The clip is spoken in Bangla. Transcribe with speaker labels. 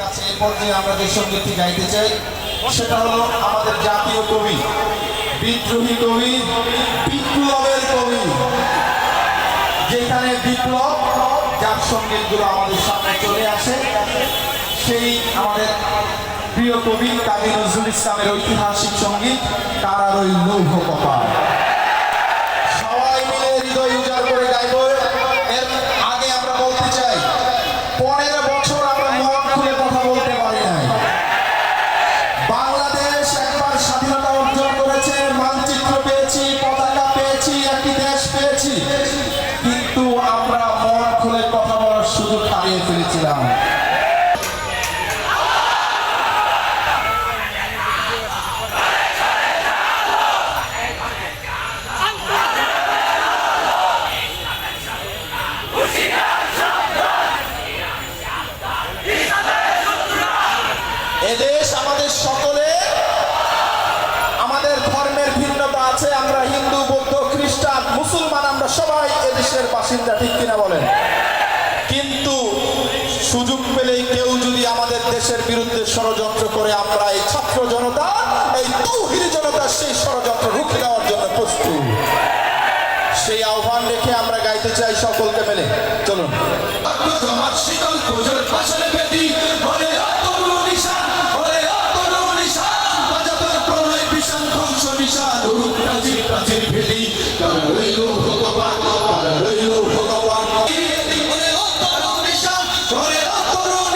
Speaker 1: কাছে এই পর্যায়ে আমরা যে সঙ্গীতটি গাইতে চাই, সেটা হলো আমাদের জাতীয় কবি, বিদ্রোহী কবি, বিপ্লবের কবি। যেখানে বিপ্লব, যার সঙ্গীতগুলো আমাদের সামনে চলে আসে, সেই আমাদের প্রিয় কবি কাজী নজরুল ইসলামের ঐতিহাসিক সংগীত কারার ওই লৌহ কপাল। মন খুলে কথা বলার সুযোগ হারিয়ে ফেলেছিলাম। এদেশ আমাদের সকলে, আমাদের ধর্মের ভিন্নতা আছে, আমরা হিন্দু, বৌদ্ধ, খ্রিস্টান, মুসলমান, আমরা সবাই এদেশের বাসিন্দা, ঠিক কিনা বলেন? সুযোগ পেলেই কেউ যদি আমাদের দেশের বিরুদ্ধে ষড়যন্ত্র করে, আমরা এই ছাত্র জনতা, এই তৌহির জনতা সেই ষড়যন্ত্র রুখে দেওয়ার জন্য প্রস্তুত। সেই আহ্বান রেখে আমরা গাইতে চাই সকলকে মেলে চলুন।